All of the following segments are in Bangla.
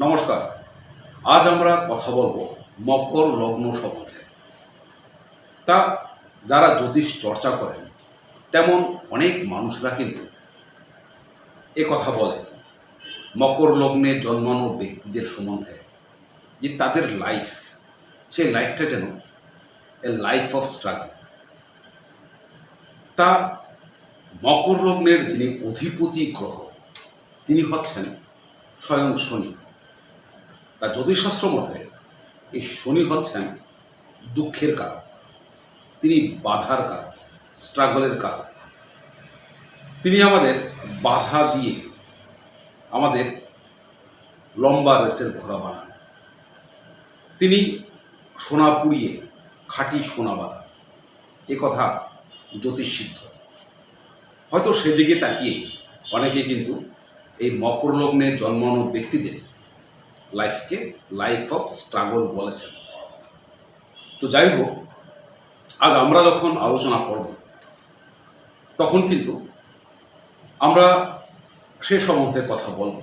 নমস্কার। আজ আমরা কথা বলব মকর লগ্ন সম্বন্ধে। তা যারা জ্যোতিষ চর্চা করেন, তেমন অনেক মানুষরা কিন্তু এ কথা বলেন মকর লগ্নে জন্মানো ব্যক্তিদের সম্বন্ধে যে তাদের লাইফ সেই লাইফটা যেন এ লাইফ অফ স্ট্রাগল তা মকর লগ্নের যিনি অধিপতি গ্রহ, তিনি হচ্ছেন স্বয়ং শনি। তা জ্যোতিষশাস্ত্র মতে এই শনি হচ্ছেন দুঃখের কারক। তিনি বাধার কারক স্ট্রাগলের কারক। তিনি আমাদের বাধা দিয়ে আমাদের লম্বা রেসের ঘোড়া বানান। তিনি সোনা পুড়িয়ে খাঁটি সোনা বানান এ কথা জ্যোতিষসিদ্ধ হয়তো সেদিকে তাকিয়ে অনেকে কিন্তু এই মকর লগ্নে জন্মানো ব্যক্তিদের লাইফকে লাইফ অফ স্ট্রাগল বলেছেন। তো যাই হোক আজ আমরা যখন আলোচনা করব, তখন কিন্তু আমরা সে সম্বন্ধে কথা বলব।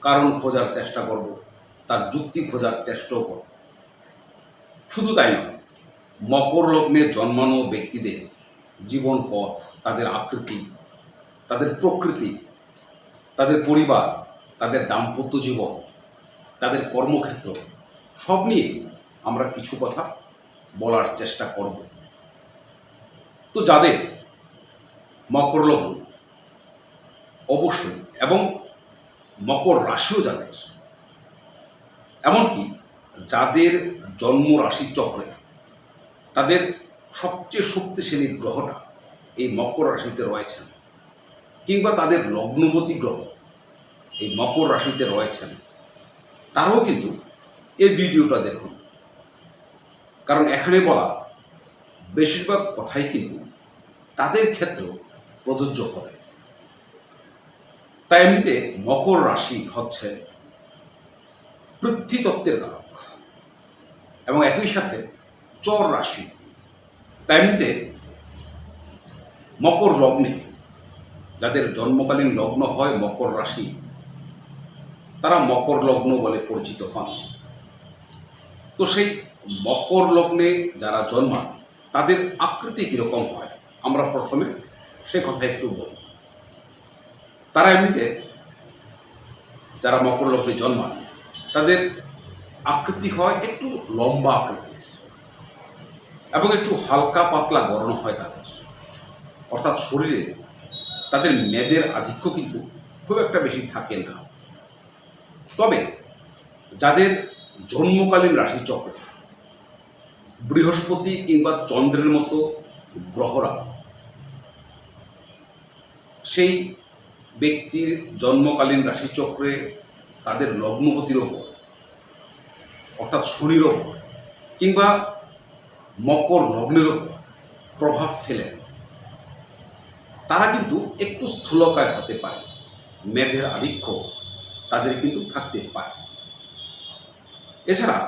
কারণ খোঁজার চেষ্টা করব, তার যুক্তি খোঁজার চেষ্টাও করব। শুধু তাই নয়, মকর লগ্নে জন্মানো ব্যক্তিদের জীবন পথ, তাদের আকৃতি, তাদের প্রকৃতি, তাদের পরিবার, তাদের দাম্পত্য জীবন তাদের কর্মক্ষেত্র। সব নিয়ে আমরা কিছু কথা বলার চেষ্টা করব। তো যাদের মকর লগ্ন, অবশ্যই, এবং মকর রাশিও যাদের, এমনকি যাদের জন্ম রাশি চক্রে, তাদের সবচেয়ে শক্তিশালী গ্রহটা এই মকর রাশিতে রয়েছেন, কিংবা তাদের লগ্নবতী গ্রহ এই মকর রাশিতে রয়েছেন। তারাও কিন্তু এই ভিডিওটা দেখুন। কারণ এখানে বলা, বেশিরভাগ কথাই কিন্তু তাদের ক্ষেত্রেও প্রযোজ্য হবে। তাই এমনিতে মকর রাশি হচ্ছে পৃথ্বীতত্ত্বের কারক এবং একই সাথে চর রাশি। তাই এমনিতে মকর লগ্নে যাদের জন্মকালীন লগ্ন হয় মকর রাশি তারা মকর লগ্ন বলে পরিচিত হন। তো সেই মকর লগ্নে যারা জন্মান, তাদের আকৃতি কীরকম হয়? আমরা প্রথমে সে কথা একটু বলি। তারা এমনিতে যারা মকর লগ্নে জন্মান, তাদের আকৃতি হয় একটু লম্বা আকৃতির এবং একটু হালকা পাতলা গরম হয় তাদের। অর্থাৎ শরীরে তাদের মেদের আধিক্য কিন্তু খুব একটা বেশি থাকে না। তবে যাদের জন্মকালীন রাশিচক্রে, বৃহস্পতি কিংবা চন্দ্রের মতো গ্রহরা, সেই ব্যক্তির জন্মকালীন রাশিচক্রে তাদের লগ্নগতির ওপর, অর্থাৎ শনির ওপর কিংবা মকর লগ্নের ওপর প্রভাব ফেলেন তারা কিন্তু একটু স্থূলকায় হতে পারে, মেধের আধিক্য তাদের কিন্তু থাকতে পারে। এছাড়া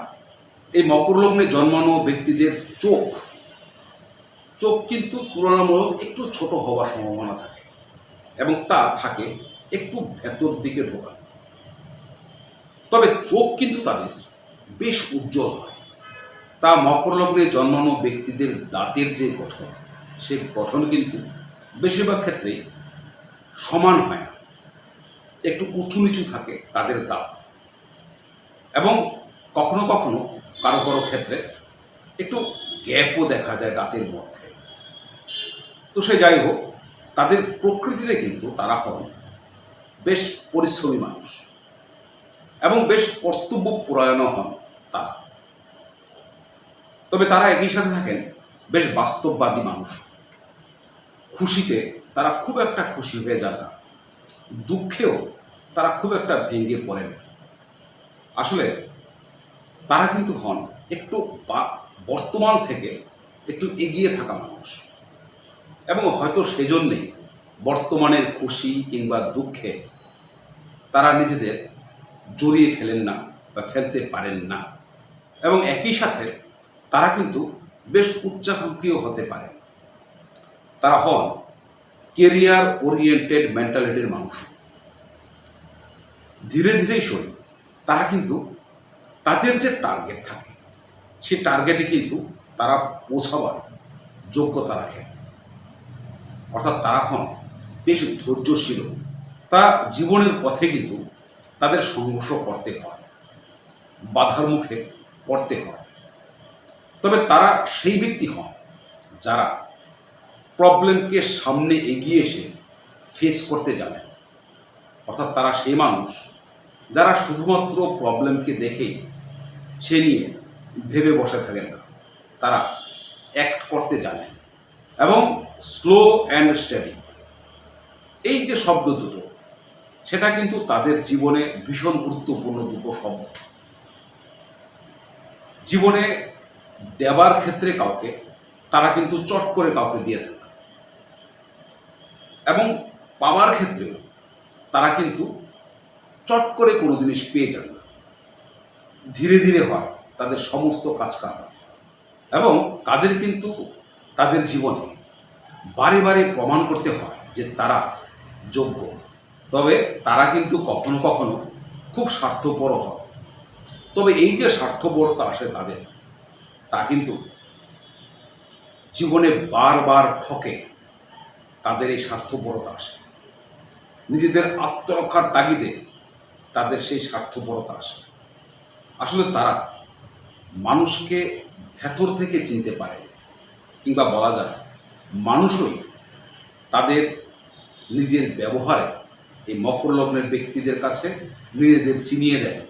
এই মকর লগ্নে জন্মানো ব্যক্তিদের চোখ চোখ কিন্তু তুলনামূলক একটু ছোট হওয়ার সম্ভাবনা থাকে এবং তা থাকে একটু ভেতর দিকে ঢোকা তবে চোখ কিন্তু তাদের বেশ উজ্জ্বল হয়। তা মকর লগ্নে জন্মানো ব্যক্তিদের দাঁতের যে গঠন, সে গঠন কিন্তু বেশিরভাগ ক্ষেত্রেই সমান হয় না। একটু উঁচু নিচু থাকে তাদের দাঁত। এবং কখনো কখনো কারও কারও ক্ষেত্রে একটু গ্যাপও দেখা যায় দাঁতের মধ্যে। তো সে যাই হোক, তাদের প্রকৃতিতে কিন্তু তারা হন বেশ পরিশ্রমী মানুষ এবং বেশ কর্তব্য পরায়ণ হন তারা। তবে তারা একই সাথে থাকেন, বেশ বাস্তববাদী মানুষ। খুশিতে তারা খুব একটা খুশি হয়ে যান না। দুঃখেও তারা খুব একটা ভেঙে পড়ে না আসলে তারা কিন্তু হন একটু বর্তমান থেকে একটু এগিয়ে থাকা মানুষ। এবং হয়তো সেজন্যেই বর্তমানের খুশি কিংবা দুঃখে তারা নিজেদের জড়িয়ে ফেলেন না বা ফেলতে পারেন না। এবং একই সাথে তারা কিন্তু বেশ উচ্চাকাঙ্ক্ষীও হতে পারে। তারা হন কেরিয়ার ওরিয়েন্টেড মেন্টালিটির মানুষ। ধীরে ধীরেই সই তারা কিন্তু তাদের যে টার্গেট থাকে, সেই টার্গেটে কিন্তু তারা পৌঁছাবার যোগ্যতা রাখে। অর্থাৎ তারা হন বেশ ধৈর্যশীল। তা জীবনের পথে কিন্তু তাদের সংঘর্ষ করতে হয়, বাধার মুখে পড়তে হয়। তবে তারা সেই ব্যক্তি হন যারা প্রবলেমকে সামনে এগিয়ে এসে ফেস করতে জানেন অর্থাৎ তারা সেই মানুষ যারা শুধুমাত্র প্রবলেমকে দেখেই সে নিয়ে ভেবে বসে থাকেন না। তারা অ্যাক্ট করতে জানেন এবং স্লো অ্যান্ড স্টাডি এই যে শব্দ দুটো, সেটা কিন্তু তাদের জীবনে ভীষণ গুরুত্বপূর্ণ দুটো শব্দ। জীবনে দেবার ক্ষেত্রে কাউকে, তারা কিন্তু চট করে কাউকে দিয়ে দেন না। এবং পাওয়ার ক্ষেত্রেও তারা কিন্তু চট করে কোনো জিনিস পেয়ে যান না। ধীরে ধীরে হয়, তাদের সমস্ত কাজ কারবার এবং তাদের কিন্তু তাদের জীবনে বারে বারে প্রমাণ করতে হয় যে তারা যোগ্য। তবে তারা কিন্তু কখনো কখনো খুব স্বার্থপর হয়। তবে এই যে স্বার্থপরতা আসে তাদের, তা কিন্তু জীবনে বারবার ঠকে তাদের এই স্বার্থপরতা আসে। নিজেদের আত্মরক্ষার তাগিদে তাদের সেই স্বার্থপরতা আসে। আসলে তারা মানুষকে ভেতর থেকে চিনতে পারে, কিংবা বলা যায় মানুষই তাদের নিজের ব্যবহারে এই মকর লগ্নের ব্যক্তিদের কাছে নিজেদের চিনিয়ে দেয়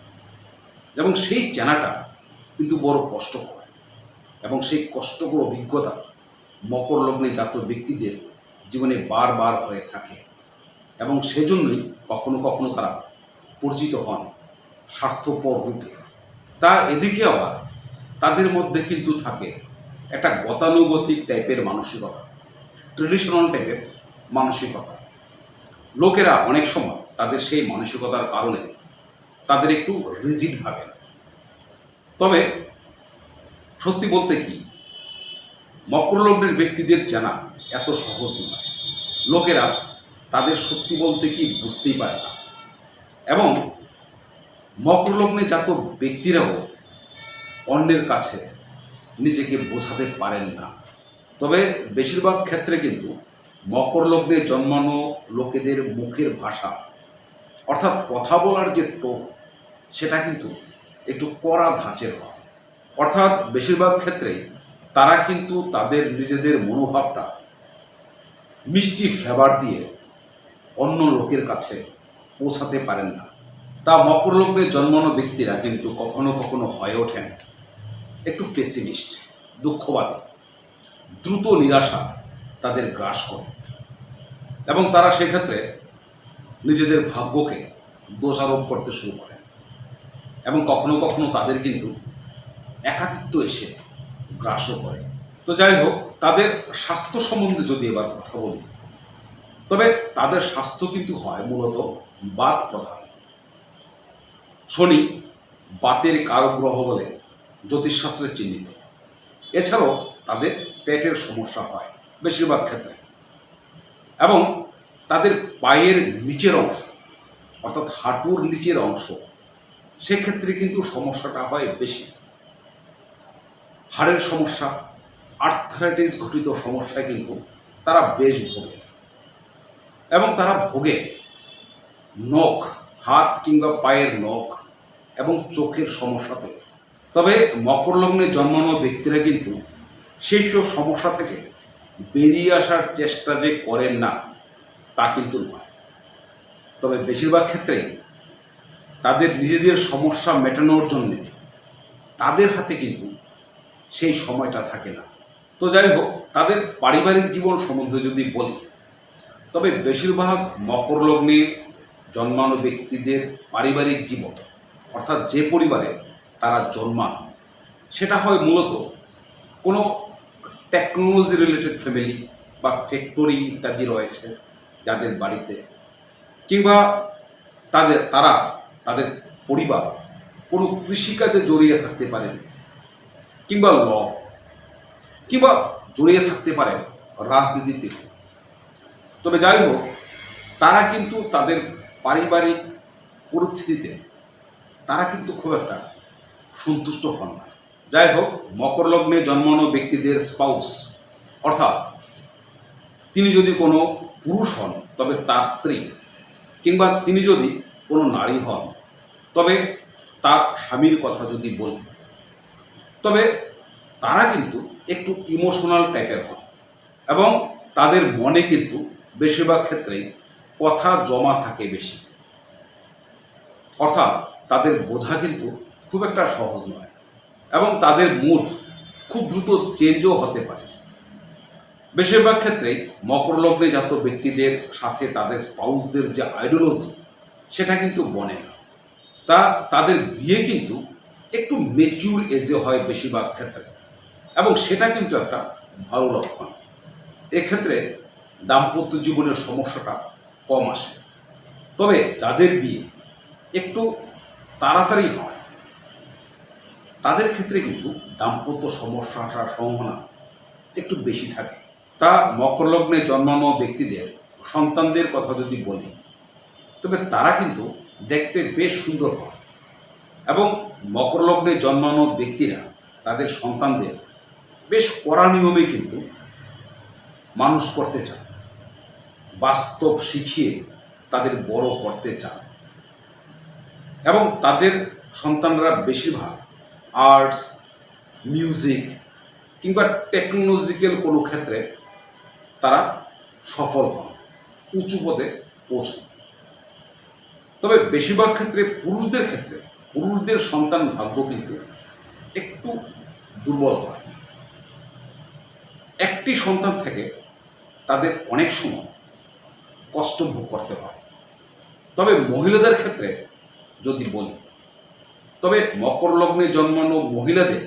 এবং সেই চেনাটা কিন্তু বড় কষ্টকর এবং সেই কষ্টকর অভিজ্ঞতা মকর লগ্নে জাত ব্যক্তিদের জীবনে বারবার হয়ে থাকে। এবং সেজন্যই কখনো কখনো তারা পরিচিত হন স্বার্থপর রূপে। তা এদিকে আবার তাদের মধ্যে কিন্তু থাকে একটা গতানুগতিক টাইপের মানসিকতা ট্রেডিশনাল টাইপের মানসিকতা। লোকেরা অনেক সময় তাদের সেই মানসিকতার কারণে তাদের একটু রিজিড ভাবেন। তবে সত্যি বলতে কি মকর লগ্নের ব্যক্তিদের চেনা এত সহজ নয়। লোকেরা তাদের সত্যি বলতে কি বুঝতেই পারে না। এবং মকরলগ্নে জাত ব্যক্তিরাও অন্যের কাছে নিজেকে বোঝাতে পারেন না। তবে বেশিরভাগ ক্ষেত্রে কিন্তু মকর লগ্নে জন্মানো লোকেদের মুখের ভাষা, অর্থাৎ কথা বলার যে টোন, সেটা কিন্তু একটু কড়া ধাঁচের হয়। অর্থাৎ বেশিরভাগ ক্ষেত্রেই তারা কিন্তু তাদের নিজেদের মনোভাবটা মিষ্টি ফ্লেভার দিয়ে অন্য লোকের কাছে পৌঁছাতে পারেন না। তা মকর লগ্নে জন্মানো ব্যক্তিরা কিন্তু কখনো কখনো হয়ে ওঠেন। একটু পেসিমিস্ট দুঃখবাদী, দ্রুত নিরাশা তাদের গ্রাস করে। এবং তারা সেক্ষেত্রে নিজেদের ভাগ্যকে দোষারোপ করতে শুরু করেন। এবং কখনো কখনো তাদের কিন্তু একাকিত্ব এসে গ্রাসও করে। তো যাই হোক, তাদের স্বাস্থ্য সম্বন্ধে যদি এবার কথা বলি তবে তাদের স্বাস্থ্য কিন্তু হয় মূলত বাত প্রধান। শনি বাতের কারগ্রহ বলে জ্যোতিষশাস্ত্রে চিহ্নিত। এছাড়াও তাদের পেটের সমস্যা হয় বেশিরভাগ ক্ষেত্রে। এবং তাদের পায়ের নিচের অংশ, অর্থাৎ হাঁটুর নিচের অংশ, সেক্ষেত্রে কিন্তু সমস্যাটা হয় বেশি। হাড়ের সমস্যা আর্থারাইটিস ঘটিত সমস্যায় কিন্তু তারা বেশ ভোগে এবং তারা ভোগে। নখ, হাত কিংবা পায়ের নখ এবং চোখের সমস্যা সমস্যাতে। তবে মকর লগ্নে জন্মানো ব্যক্তিরা কিন্তু সেই সব সমস্যা থেকে বেরিয়ে আসার চেষ্টা যে করেন না, তা কিন্তু নয়। তবে বেশিরভাগ ক্ষেত্রে তাদের নিজেদের সমস্যা মেটানোর জন্যে তাদের হাতে কিন্তু সেই সময়টা থাকে না। তো যাই হোক, তাদের পারিবারিক জীবন সম্বন্ধে যদি বলি তবে বেশিরভাগ মকর লগ্নে জন্মানো ব্যক্তিদের পারিবারিক জীবন, অর্থাৎ যে পরিবারে তারা জন্মান, সেটা হয় মূলত কোনো টেকনোলজি রিলেটেড ফ্যামিলি বা ফ্যাক্টরি ইত্যাদি রয়েছে যাদের বাড়িতে, কিংবা তাদের, তারা, তাদের পরিবার কোনো কৃষিকাজে জড়িয়ে থাকতে পারেন, কিংবা ল, কিংবা জড়িয়ে থাকতে পারেন রাজনীতিতে। তবে যাই হোক, তারা কিন্তু তাদের পারিবারিক পরিস্থিতিতে, তারা কিন্তু খুব একটা সন্তুষ্ট হন না। যাই হোক, মকর লগ্নে জন্মানো ব্যক্তিদের স্পাউস অর্থাৎ তিনি যদি কোনো পুরুষ হন, তবে তার স্ত্রী, কিংবা তিনি যদি কোনো নারী হন, তবে তার স্বামীর কথা যদি বলি তবে তারা কিন্তু একটু ইমোশনাল টাইপের হন এবং তাদের মনে কিন্তু বেশিরভাগ ক্ষেত্রেই কথা জমা থাকে বেশি। অর্থাৎ তাদের বোঝা কিন্তু খুব একটা সহজ নয় এবং তাদের মুড খুব দ্রুত চেঞ্জও হতে পারে। বেশিরভাগ ক্ষেত্রেই মকর লগ্নে জাত ব্যক্তিদের সাথে তাদের স্পাউসদের যে আইডিওলজি সেটা কিন্তু বনে না। তা, তাদের বিয়ে কিন্তু একটু মেচুর এজে হয় বেশিরভাগ ক্ষেত্রে এবং সেটা কিন্তু একটা ভালো লক্ষণ। এক্ষেত্রে দাম্পত্য জীবনের সমস্যাটা কম আসে। তবে যাদের বিয়ে একটু তাড়াতাড়ি হয়, তাদের ক্ষেত্রে কিন্তু দাম্পত্য সমস্যা আসার সম্ভাবনা একটু বেশি থাকে। তা মকর লগ্নে জন্মানো ব্যক্তিদের সন্তানদের কথা যদি বলি, তবে তারা কিন্তু দেখতে বেশ সুন্দর হয় এবং মকর লগ্নে জন্মানো ব্যক্তিরা তাদের সন্তানদের বেশ কড়া নিয়মে কিন্তু মানুষ করতে চান বাস্তব শিখিয়ে তাদের বড় করতে চান। এবং তাদের সন্তানরা বেশিরভাগ আর্টস মিউজিক কিংবা টেকনোলজিক্যাল কোনো ক্ষেত্রে তারা সফল হন, উঁচু পদে পৌঁছন। তবে বেশিরভাগ ক্ষেত্রে পুরুষদের ক্ষেত্রে, পুরুষদের সন্তান ভাগ্য কিন্তু একটু দুর্বল হয়। একটি সন্তান থেকে তাদের অনেক সময় কষ্ট ভোগ করতে হয়। তবে মহিলাদের ক্ষেত্রে যদি বলি, তবে মকর লগ্নে জন্মানো মহিলাদের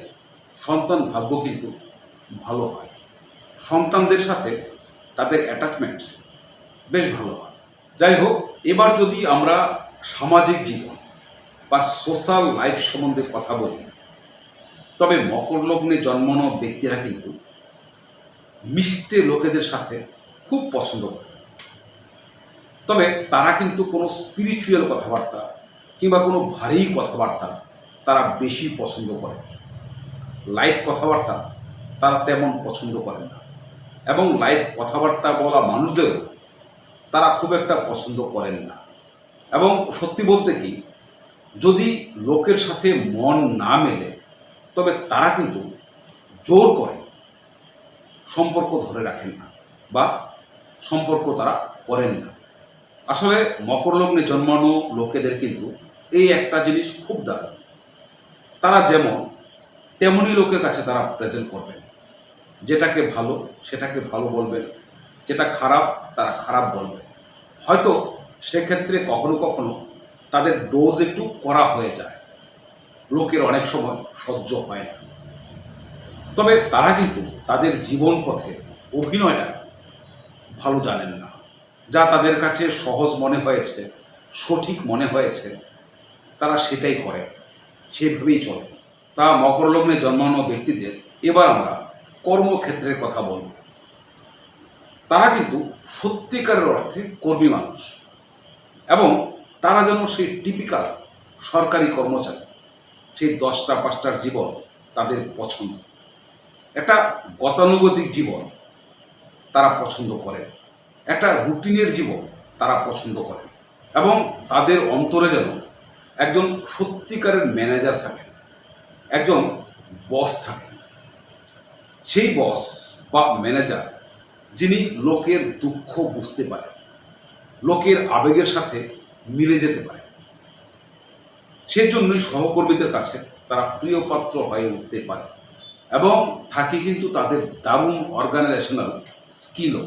সন্তান ভাগ্য কিন্তু ভালো হয়। সন্তানদের সাথে তাদের অ্যাটাচমেন্ট বেশ ভালো হয়। যাই হোক, এবার যদি আমরা সামাজিক জীবন বা সোশ্যাল লাইফ সম্বন্ধে কথা বলি, তবে মকর লগ্নে জন্মানো ব্যক্তিরা কিন্তু মিশতে লোকেদের সাথে খুব পছন্দ করে। তবে তারা কিন্তু কোনো স্পিরিচুয়াল কথাবার্তা কিংবা কোনো ভারী কথাবার্তা তারা বেশি পছন্দ করে। লাইট কথাবার্তা তারা তেমন পছন্দ করেন না। এবং লাইট কথাবার্তা বলা মানুষদেরও তারা খুব একটা পছন্দ করেন না। এবং সত্যি বলতে কি, যদি লোকের সাথে মন না মেলে, তবে তারা কিন্তু জোর করে সম্পর্ক ধরে রাখেন না বা সম্পর্ক তারা করেন না। আসলে মকর লগ্নে জন্মানো লোকেদের কিন্তু এই একটা জিনিস খুব দারুণ। তারা যেমন, তেমনই লোকের কাছে তারা প্রেজেন্ট করবেন। যেটাকে ভালো, সেটাকে ভালো বলবেন। যেটা খারাপ, তারা খারাপ বলবেন। হয়তো সেক্ষেত্রে কখনো কখনো তাদের ডোজ একটু করা হয়ে যায়। লোকের অনেক সময় সহ্য হয় না। তবে তারা কিন্তু তাদের জীবন পথে অভিনয়টা ভালো জানেন না। যা তাদের কাছে সহজ মনে হয়েছে, সঠিক মনে হয়েছে, তারা সেটাই করে, সেভাবেই চলে। তা মকর লগ্নে জন্মানো ব্যক্তিদের এবার আমরা কর্মক্ষেত্রের কথা বলব। তারা কিন্তু সত্যিকারের অর্থে কর্মী মানুষ এবং তারা যেন সেই টিপিক্যাল সরকারি কর্মচারী, সেই দশটা পাঁচটার জীবন তাদের পছন্দ। একটা গতানুগতিক জীবন তারা পছন্দ করেন একটা রুটিনের জীবন তারা পছন্দ করেন। এবং তাদের অন্তরে যেন একজন সত্যিকারের ম্যানেজার থাকেন, একজন বস থাকেন। সেই বস বা ম্যানেজার যিনি লোকের দুঃখ বুঝতে পারেন, লোকের আবেগের সাথে মিলে যেতে পারে সেজন্যই সহকর্মীদের কাছে তারা প্রিয় পাত্র হয়ে উঠতে পারে। এবং থাকে কিন্তু তাদের দারুণ অর্গানাইজেশনাল স্কিলও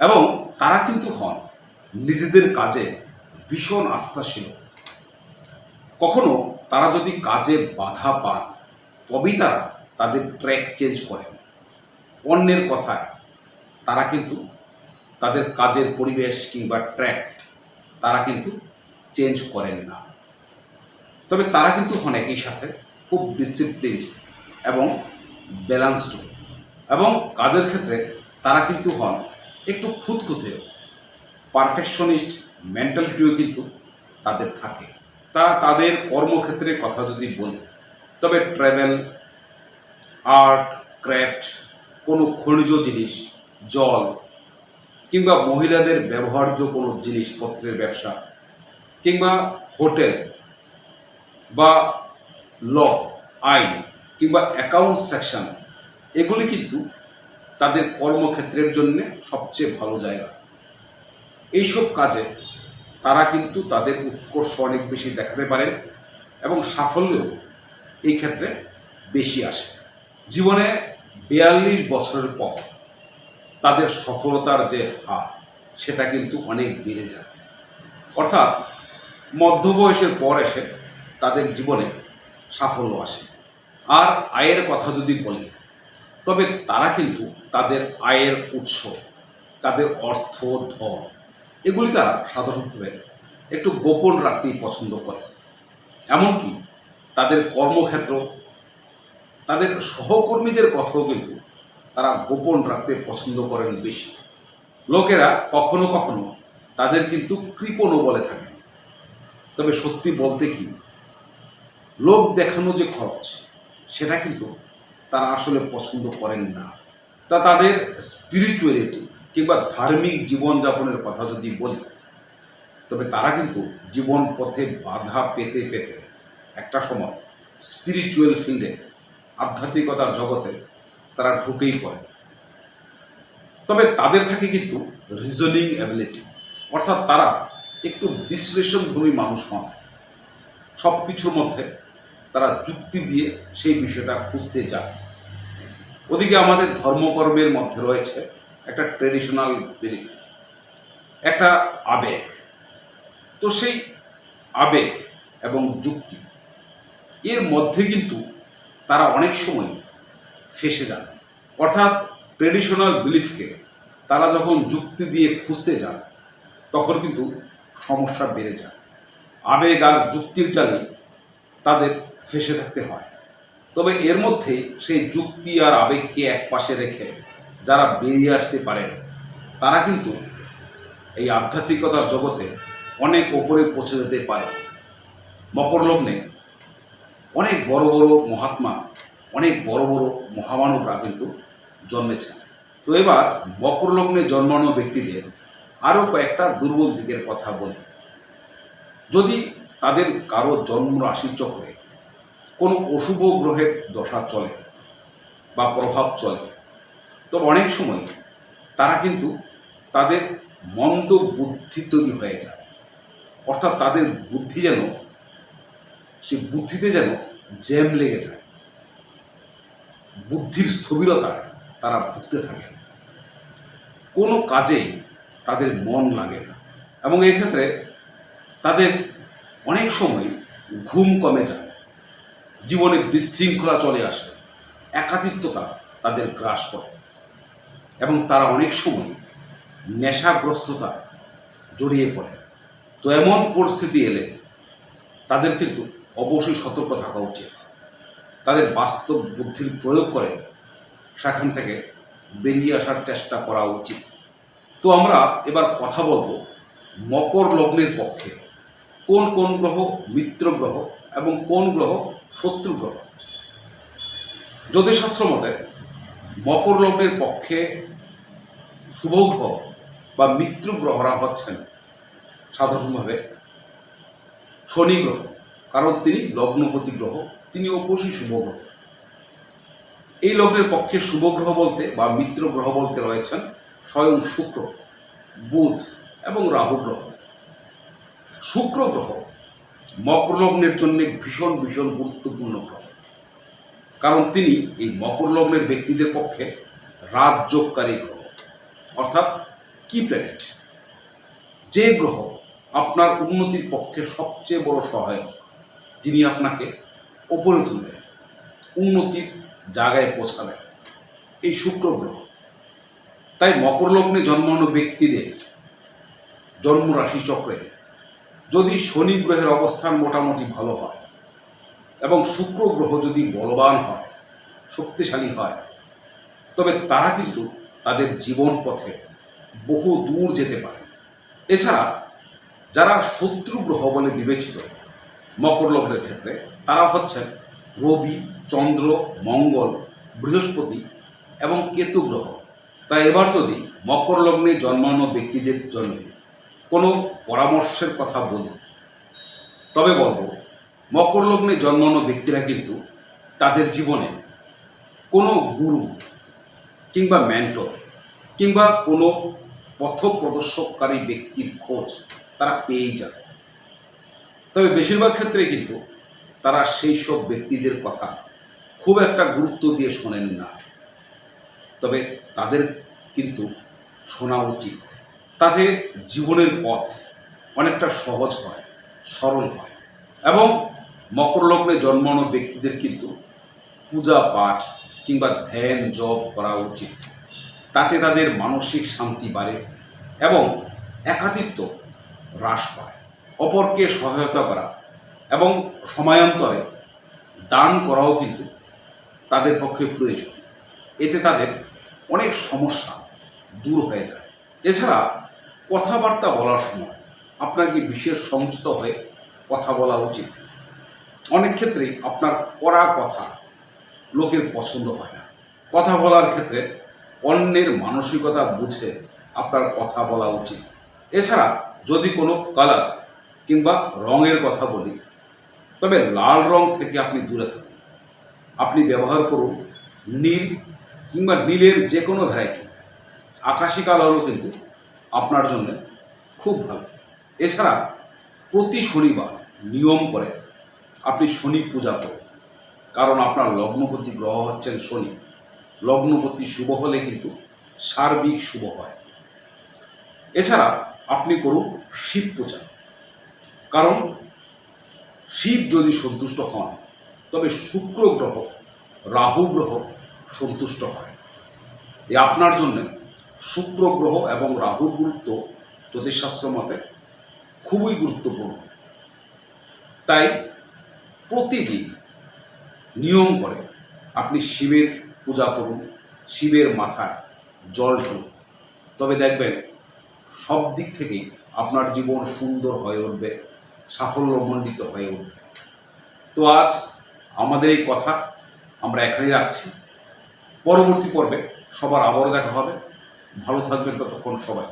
এবং তারা কিন্তু হন নিজেদের কাজে ভীষণ আস্থাশীল। কখনো তারা যদি কাজে বাধা পান, তবেই তারা তাদের ট্র্যাক চেঞ্জ করেন। অন্যের কথায়, তারা কিন্তু তাদের কাজের পরিবেশ কিংবা ট্র্যাক তারা কিন্তু চেঞ্জ করেন না। তবে তারা কিন্তু হন একই সাথে খুব ডিসিপ্লিনড এবং ব্যালেন্সড এবং কাজের ক্ষেত্রে তারা কিন্তু হন একটু খুঁতখুঁতে। পারফেকশনিস্ট মেন্টালিটিও কিন্তু তাদের থাকে। তা তা তাদের কর্মক্ষেত্রে কথা যদি বলি, তবে ট্রাভেল আর্ট ক্রাফট কোনো খনিজ জিনিস, জল, কিংবা মহিলাদের ব্যবহার্য কোনো জিনিসপত্রের ব্যবসা, কিংবা হোটেল বা ল, আইন, কিংবা অ্যাকাউন্ট সেকশন এগুলি কিন্তু তাদের কর্মক্ষেত্রের জন্যে সবচেয়ে ভালো জায়গা। এইসব কাজে তারা কিন্তু তাদের উৎকর্ষ অনেক বেশি দেখাতে পারেন এবং সাফল্যও এই ক্ষেত্রে বেশি আসে। জীবনে বিয়াল্লিশ বছরের পর তাদের সফলতার যে হার, সেটা কিন্তু অনেক বেড়ে যায়। অর্থাৎ মধ্যবয়সের পর এসে তাদের জীবনে সাফল্য আসে। আর আয়ের কথা যদি বলি তবে তারা কিন্তু তাদের আয়ের উৎস, তাদের অর্থ, ধন, এগুলি তারা সাধারণভাবে একটু গোপন রাখতেই পছন্দ করে। এমনকি তাদের কর্মক্ষেত্র, তাদের সহকর্মীদের কথাও কিন্তু তারা গোপন রাখতে পছন্দ করেন বেশি। লোকেরা কখনো কখনো তাদের কিন্তু কৃপণও বলে থাকেন। তবে সত্যি বলতে কি, লোক দেখানো যে খরচ, সেটা কিন্তু তারা আসলে পছন্দ করেন না। তা তাদের স্পিরিচুয়ালিটি কিংবা ধার্মিক জীবনযাপনের কথা যদি বলি, তবে তারা কিন্তু জীবন পথে বাধা পেতে পেতে একটা সময় স্পিরিচুয়াল ফিল্ডে আধ্যাত্মিকতার জগতে তারা ঢুকেই পড়ে তবে তাদের থাকে কিন্তু রিজনিং অ্যাবিলিটি অর্থাৎ তারা একটু বিশ্লেষণধর্মী মানুষ হন। সব কিছুর মধ্যে তারা যুক্তি দিয়ে সেই বিষয়টা খুঁজতে যায় ওদিকে আমাদের ধর্মকর্মের মধ্যে রয়েছে একটা ট্রেডিশনাল বিলিফ একটা আবেগ। তো সেই আবেগ এবং যুক্তি, এর মধ্যে কিন্তু তারা অনেক সময় ফেসে যান। অর্থাৎ ট্রেডিশনাল বিলিফকে তারা যখন যুক্তি দিয়ে খুঁজতে যান, তখন কিন্তু সমস্যা বেড়ে যায়। আবেগ আর যুক্তির জালে তাদের ফেসে থাকতে হয়। তবে এর মধ্যে সেই যুক্তি আর আবেগকে এক পাশে রেখে যারা বেরিয়ে আসতে পারেন, তারা কিন্তু এই আধ্যাত্মিকতার জগতে অনেক ওপরে পৌঁছে যেতে পারে। মকর লগ্নে অনেক বড় বড় মহাত্মা, অনেক বড় বড় মহামানবরা কিন্তু জন্মেছেন। তো এবার মকর লগ্নে জন্মানো ব্যক্তিদের আরও কয়েকটা দুর্বল দিকের কথা বলি। যদি তাদের কারও জন্ম রাশি চক্রে কোনো অশুভ গ্রহের দশা চলে বা প্রভাব চলে। তবে অনেক সময় তারা কিন্তু তাদের মন্দ বুদ্ধি তৈরি হয়ে যায়। অর্থাৎ তাদের বুদ্ধি যেন সেই বুদ্ধিতে যেন জ্যাম লেগে যায়। বুদ্ধির স্থবিরতায় তারা ভুগতে থাকেন। কোনো কাজেই তাদের মন লাগে না। এবং এক্ষেত্রে তাদের অনেক সময় ঘুম কমে যায়। জীবনে বিশৃঙ্খলা চলে আসে একাতিত্বতা তাদের গ্রাস করে। এবং তারা অনেক সময় নেশাগ্রস্ততায় জড়িয়ে পড়ে। তো এমন পরিস্থিতি এলে তাদের কিন্তু অবশ্যই সতর্ক থাকা উচিত। তাদের বাস্তব বুদ্ধির প্রয়োগ করে সেখান থেকে বেরিয়ে আসার চেষ্টা করা উচিত। তো আমরা এবার কথা বলব মকর লগ্নের পক্ষে। কোন কোন গ্রহ, মিত্র গ্রহ এবং কোন গ্রহ শত্রু গ্রহ জ্যোতিষশাস্ত্র মতে, মকর লগ্নের পক্ষে শুভ গ্রহ বা মিত্র গ্রহরা হচ্ছেন সাধারণভাবে শনি গ্রহ, কারণ তিনি লগ্নপতি গ্রহ তিনি অবশ্যই শুভ গ্রহ এই লগ্নের পক্ষে শুভ গ্রহ বলতে বা মিত্র গ্রহ বলতে রয়েছেন স্বয়ং শুক্র, বুধ এবং রাহু গ্রহ। শুক্র গ্রহ মকর লগ্নের জন্য ভীষণ ভীষণ গুরুত্বপূর্ণ গ্রহ। কারণ তিনি এই মকর লগ্নের ব্যক্তিদের পক্ষে রাজযোগকারী গ্রহ। অর্থাৎ কি প্ল্যানেট যে গ্রহ আপনার উন্নতির পক্ষে সবচেয়ে বড় সহায়ক, যিনি আপনাকে ওপরে তুলবেন উন্নতির জায়গায় পৌঁছাবেন এই শুক্র গ্রহ। তাই মকর লগ্নে জন্মানো ব্যক্তিদের জন্মরাশি চক্রে যদি শনি গ্রহের অবস্থান মোটামুটি ভালো হয় এবং শুক্র গ্রহ যদি বলবান হয়, শক্তিশালী হয়, তবে তারা কিন্তু তাদের জীবন পথে বহু দূর যেতে পারে। এছাড়া যারা শত্রু গ্রহ বলে বিবেচিত মকর লগ্নের ক্ষেত্রে তারা হচ্ছেন রবি, চন্দ্র, মঙ্গল, বৃহস্পতি এবং কেতু গ্রহ। তাই এবার যদি মকর লগ্নে জন্মানো ব্যক্তিদের জন্য কোনো পরামর্শের কথা বলি তবে বলব, মকর লগ্নে জন্মানো ব্যক্তিরা কিন্তু তাদের জীবনে কোনো গুরু কিংবা মেন্টর কিংবা কোনো পথ প্রদর্শককারী ব্যক্তির খোঁজ তারা পেয়েই যাবে। তবে বেশিরভাগ ক্ষেত্রে কিন্তু তারা সেই সব ব্যক্তিদের কথা খুব একটা গুরুত্ব দিয়ে শোনেন না। তবে তাদের কিন্তু শোনা উচিত। তাতে জীবনের পথ অনেকটা সহজ হয়, সরল হয়। এবং মকর লগ্নে জন্মানো ব্যক্তিদের কিন্তু পূজা, পাঠ কিংবা ধ্যান, জপ করা উচিত। তাতে তাদের মানসিক শান্তি বাড়ে এবং একাতিত্ব হ্রাস পায়। অপরকে সহায়তা করা এবং সময়ান্তরে দান করাও কিন্তু তাদের পক্ষে প্রয়োজন। এতে তাদের অনেক সমস্যা দূর হয়ে যায়। এছাড়া কথাবার্তা বলার সময় আপনাকে বিশেষ সংযত হয়ে কথা বলা উচিত? অনেক ক্ষেত্রেই আপনার করা কথা লোকের পছন্দ হয় না। কথা বলার ক্ষেত্রে অন্যের মানসিকতা বুঝে আপনার কথা বলা উচিত। এছাড়া যদি কোনো কালার কিংবা রঙের কথা বলি, তবে লাল রং থেকে আপনি দূরে থাকুন। আপনি ব্যবহার করুন নীল কিংবা নীলের যে কোনো ভ্যারাইটি আকাশি কালারও কিন্তু আপনার জন্য খুব ভালো। এছাড়া প্রতি শনিবার নিয়ম করে আপনি শনি পূজা করুন। কারণ আপনার লগ্নপতি গ্রহ হচ্ছেন শনি। লগ্নপতি শুভ হলে কিন্তু সার্বিক শুভ হয়। এছাড়া আপনি করুন শিব পূজা। কারণ শিব যদি সন্তুষ্ট হন, তবে শুক্র গ্রহ, রাহু গ্রহ সন্তুষ্ট হয়। এ আপনার জন্য শুক্র গ্রহ এবং রাহুর গুরুত্ব জ্যোতিষশাস্ত্র মতে খুবই গুরুত্বপূর্ণ। তাই প্রতিদিন নিয়ম করে আপনি শিবের পূজা করুন, শিবের মাথায় জল ঢালুন তবে দেখবেন সব দিক থেকেই আপনার জীবন সুন্দর হয়ে উঠবে, সাফল্যমণ্ডিত হয়ে উঠবে। তো আজ আমাদের এই কথা আমরা এখানেই রাখছি। পরবর্তী পর্বে সবার আবারও দেখা হবে। ভালো থাকবেন ততক্ষণ সবাই।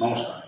নমস্কার।